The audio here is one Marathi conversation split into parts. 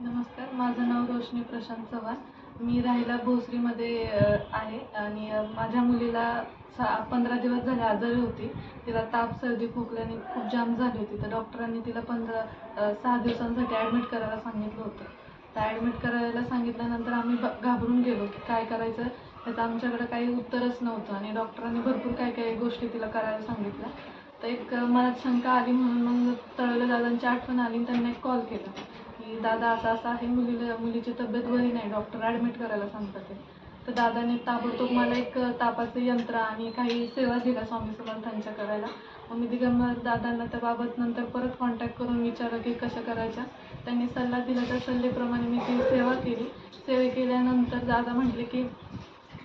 नमस्कार माझं नाव रोशनी प्रशांत चव्हाण. मी राहायला भोसरीमध्ये आहे आणि माझ्या मुलीला सा पंधरा दिवस झाले आजारी होती. तिला ताप सर्दी खोकल्याने खूप जाम झाली होती. तर डॉक्टरांनी तिला पंधरा सहा दिवसांसाठी ॲडमिट करायला सांगितलं होतं. तर ॲडमिट करायला सांगितल्यानंतर आम्ही ब- घाबरून गेलो की काय करायचं? त्याचं आमच्याकडे काही उत्तरच नव्हतं आणि डॉक्टरांनी भरपूर काही काही गोष्टी तिला करायला सांगितल्या. तर एक मनात शंका आली म्हणून मग तळवले दादांची आठवण आली आणि त्यांना एक कॉल केला. की दादा असं असं आहे मुलीला मुलीची तब्येत बरी नाही डॉक्टर ॲडमिट करायला सांगतात ते. तर दादाने ताबडतोब मला एक तापाचं यंत्र आणि काही सेवा दिल्या स्वामी समर्थांच्या करायला. मग मी दिगंबर दादांना त्याबाबत नंतर परत कॉन्टॅक्ट करून विचारलं की कसं करायच्या त्यांनी सल्ला दिला त्या सल्लेप्रमाणे मी ती सेवा केली. सेवा केल्यानंतर दादा म्हटले की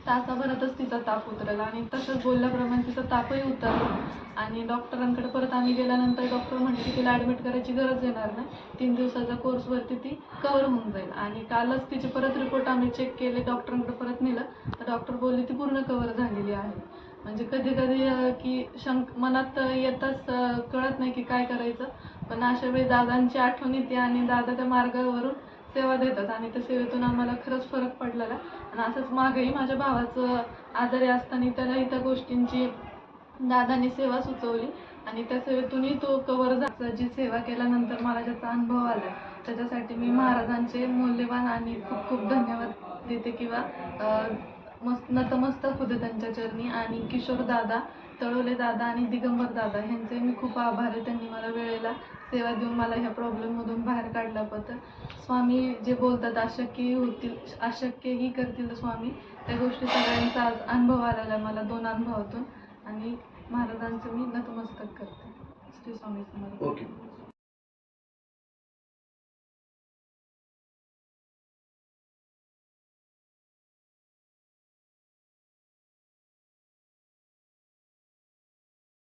तासाभरातच तिचा ताप उतरला आणि तसंच बोलल्याप्रमाणे तिचा तापही उतरला. आणि डॉक्टरांकडे परत आम्ही गेल्यानंतर डॉक्टर म्हटले की तिला ॲडमिट करायची गरज येणार नाही. तीन दिवसाच्या कोर्सवरती ती कवर होऊन जाईल. आणि कालच तिचे परत रिपोर्ट आम्ही चेक केले डॉक्टरांकडे परत नेलं. तर डॉक्टर बोलले ती पूर्ण कवर झालेली आहे. म्हणजे कधी कधी की शंक मनात येताच कळत नाही की काय करायचं. पण अशा वेळी दादांची आठवण येते आणि दादा त्या मार्गावरून सेवा देतात आणि त्या सेवेतून आम्हाला खरंच फरक पडलेला. आणि असंच मागेही माझ्या भावाचं आजारी असताना त्यालाही त्या गोष्टींची दादानी सेवा सुचवली. आणि त्या सेवेतूनही तो कवर झाला. जी सेवा केल्यानंतर मला ज्याचा अनुभव आला त्याच्यासाठी मी महाराजांचे मौल्यवान आणि खूप खूप धन्यवाद देते किंवा अं, मस्त नतमस्तक होते त्यांच्या चरणी आणि किशोर दादा तळोले दादा आणि दिगंबर दादा ह्यांचे मी खूप आभार आहे. त्यांनी मला वेळेला सेवा देऊन मला ह्या प्रॉब्लेममधून बाहेर काढल्याबद्दल स्वामी जे बोलतात अशक्यही होतील अशक्यही करतील स्वामी त्या गोष्टी सगळ्यांचा आज अनुभव आलेला आहे मला दोन अनुभवातून. आणि महाराजांचं मी नतमस्तक करते. श्री स्वामी समर्थ ओके